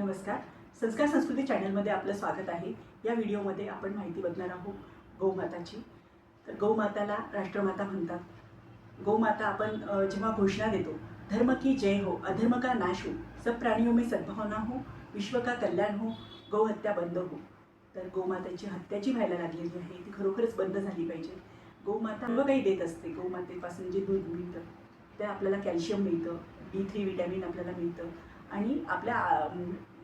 नमस्कार. संस्कार संस्कृती चॅनलमध्ये आपलं स्वागत आहे. या व्हिडिओमध्ये आपण माहिती बघणार आहोत गौमाताची. तर गौमाताला राष्ट्रमाता म्हणतात. गौमाता आपण जेव्हा घोषणा देतो धर्म की जय हो अधर्म का नाश हो सब प्राणियों में सद्भावना हो विश्व का कल्याण हो गौहत्या बंद हो. तर गौमाताची हत्या जी व्हायला लागलेली आहे. ती खरोखरच बंद झाली पाहिजे. गौमाता सर्व काही देत असते. गौमातेपासून जे दूध मिळतं ते आपल्याला कॅल्शियम मिळतं बी थ्री विटॅमिन आपल्याला मिळतं. आणि आपल्या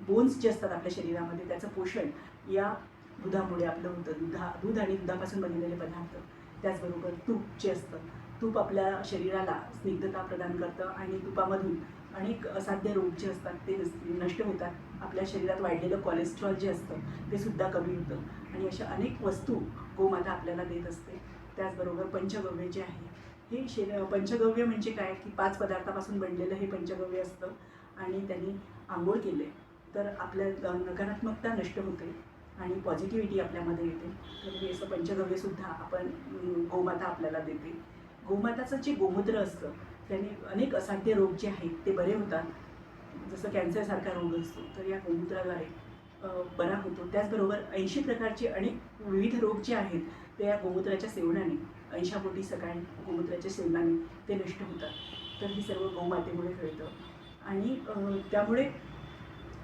बोन्स जे असतात आपल्या शरीरामध्ये त्याचं पोषण या दुधामुळे आपलं होतं. दुधा दूध आणि दुधापासून बनलेले पदार्थ. त्याचबरोबर तूप जे असतं तूप आपल्या शरीराला स्निग्धता प्रदान करतं आणि तुपामधून अनेक असाध्य रोग जे असतात ते नष्ट होतात. आपल्या शरीरात वाढलेलं कोलेस्ट्रॉल जे असतं ते सुद्धा कमी होतं. आणि अशा अनेक वस्तू गोमाता आपल्याला देत असते. त्याचबरोबर पंचगव्य जे आहे हे शे पंचगव्य म्हणजे काय? की पाच पदार्थापासून बनलेलं हे पंचगव्य असतं. आणि त्यांनी आंघोळ केले तर आपल्या नकारात्मकता नष्ट होते आणि पॉझिटिव्हिटी आपल्यामध्ये येते. तर हे असं पंचगव्यसुद्धा आपण गोमाता आपल्याला देते. गोमाताचं जे गोमूत्र असतं त्याने अनेक असाध्य रोग जे आहेत ते बरे होतात. जसं कॅन्सरसारखा रोग असतो तर या गोमूत्राद्वारे बरा होतो. त्याचबरोबर ऐंशी प्रकारचे अनेक विविध रोग जे आहेत ते या गोमूत्राच्या सेवनाने ऐंशापोटी सकाळी गोमूत्राच्या सेवनाने ते नष्ट होतात. तर हे सर्व गोमातेमुळे घडतं. आणि त्यामुळे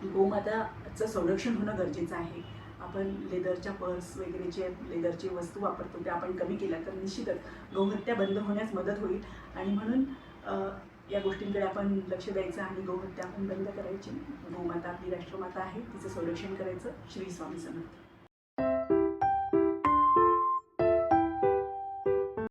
गोमाताचं संरक्षण होणं गरजेचं आहे. आपण लेदरच्या पर्स वगैरे जे लेदरची वस्तू वापरतो त्या आपण कमी केल्या तर निश्चितच गौहत्या बंद होण्यास मदत होईल. आणि म्हणून या गोष्टींकडे आपण लक्ष द्यायचं आणि गौहत्या आपण बंद करायची. गोमाता आपली राष्ट्रमाता आहे तिचं संरक्षण करायचं. श्री स्वामी समर्थ.